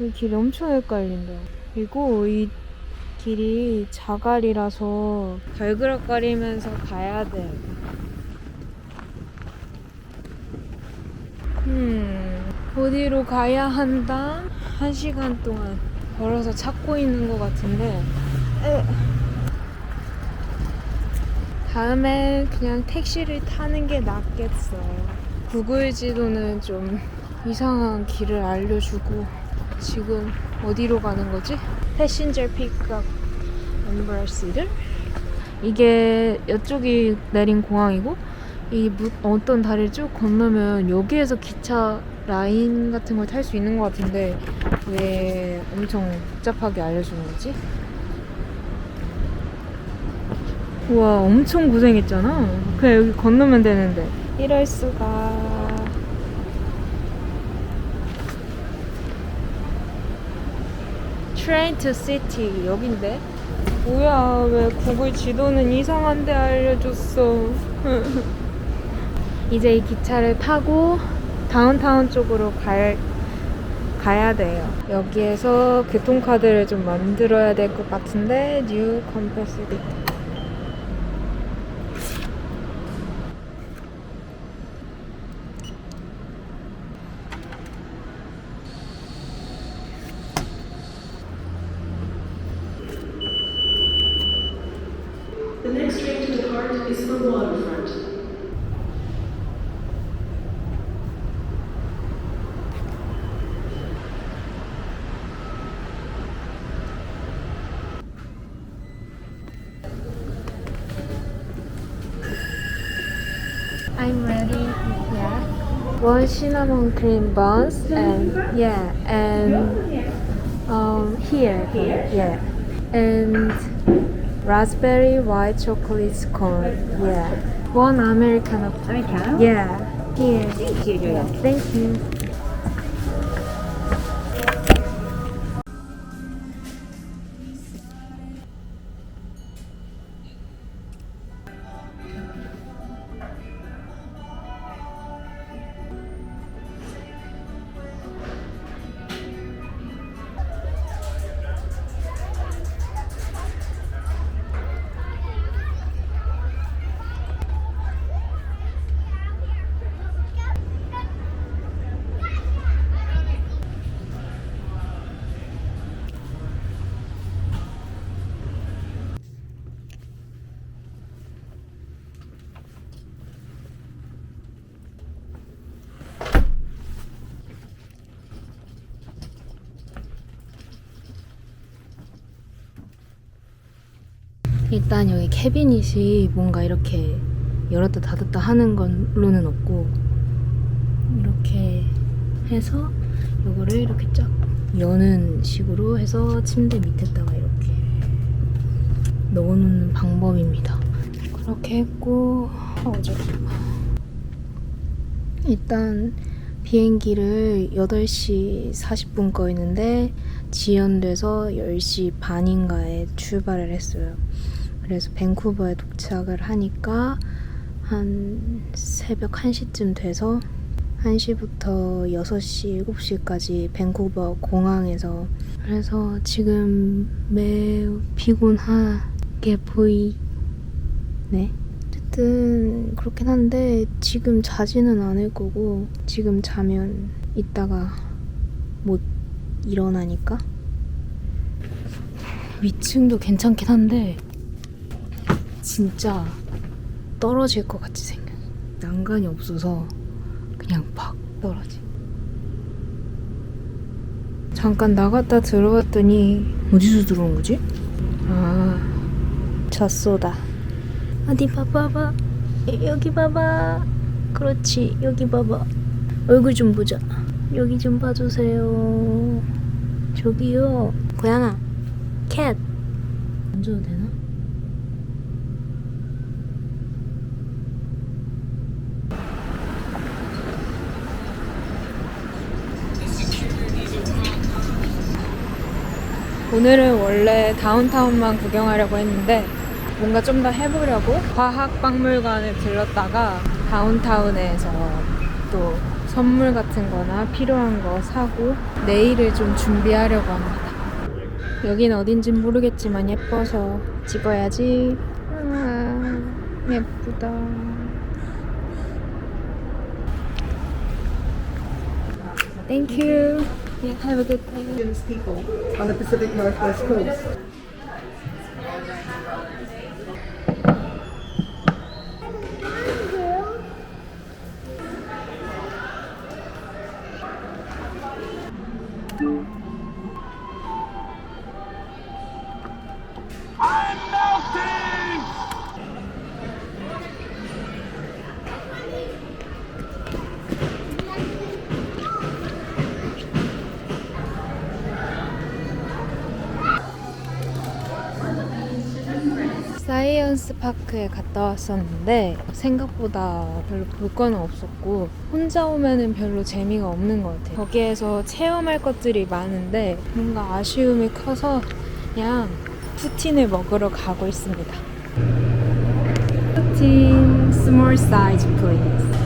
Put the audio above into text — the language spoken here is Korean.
이 길이 엄청 헷갈린다. 그리고 이 길이 자갈이라서 발그락거리면서 가야 돼. 음, 어디로 가야 한다? 한 시간 동안 걸어서 찾고 있는 것 같은데. 에. 다음에 그냥 택시를 타는 게 낫겠어. 구글 지도는 좀 이상한 길을 알려주고 지금 어디로 가는 거지? 패신저 픽업 엠브라시드? 이게 이쪽이 내린 공항이고 이 무- 어떤 다리를 쭉 건너면 여기에서 기차 라인 같은 걸 탈 수 있는 것 같은데 왜 엄청 복잡하게 알려주는 거지? 우와 엄청 고생했잖아 그냥 여기 건너면 되는데 이럴 수가 Train to City. 여긴데? 뭐야 왜 구글 지도는 이상한데 알려줬어. 이제 이 기차를 타고 다운타운 쪽으로 갈, 가야 돼요. 여기에서 교통카드를 좀 만들어야 될 것 같은데 뉴 컴패스 is for Waterfront. I'm ready. Yeah. One cinnamon cream buns and yeah, and um here here yeah, and raspberry white chocolate scone. Yeah. One Americano. Americano? Yeah. Here. Thank you, Julia. Thank you. 일단 여기 캐비닛이 뭔가 이렇게 열었다 닫았다 하는 걸로는 없고 이렇게 해서 요거를 이렇게 쫙 여는 식으로 해서 침대 밑에다가 이렇게 넣어놓는 방법입니다. 그렇게 했고 어. 일단 비행기를 8시 40분 거였는데 지연돼서 10시 반인가에 출발을 했어요. 그래서 밴쿠버에 도착을 하니까 한 새벽 1시쯤 돼서 1시부터 6시, 7시까지 밴쿠버 공항에서 그래서 지금 매우 피곤하게 보이네. 어쨌든 그렇긴 한데 지금 자지는 않을 거고 지금 자면 이따가 못 일어나니까 위층도 괜찮긴 한데 진짜 떨어질 것 같이 생겼어. 난간이 없어서 그냥 팍 떨어지. 잠깐 나갔다 들어왔더니 어디서 들어온 거지? 아, 젖소다. 어디 봐봐봐. 여기 봐봐. 그렇지. 여기 봐봐. 얼굴 좀 보자. 여기 좀 봐주세요. 저기요. 고양아. 캣. 만져도 되나? 오늘은 원래 다운타운만 구경하려고 했는데 뭔가 좀 더 해보려고 과학박물관을 들렀다가 다운타운에서 또 선물 같은 거나 필요한 거 사고 내일을 좀 준비하려고 합니다. 여긴 어딘진 모르겠지만 예뻐서 찍어야지. 아, 예쁘다. Thank you. Yeah, have a good day. people on the Pacific Northwest coast. 사이언스 파크에 갔다 왔었는데 생각보다 별로 볼 거는 없었고 혼자 오면은 별로 재미가 없는 것 같아요. 거기에서 체험할 것들이 많은데 뭔가 아쉬움이 커서 그냥 푸틴을 먹으러 가고 있습니다. 푸틴 small size please.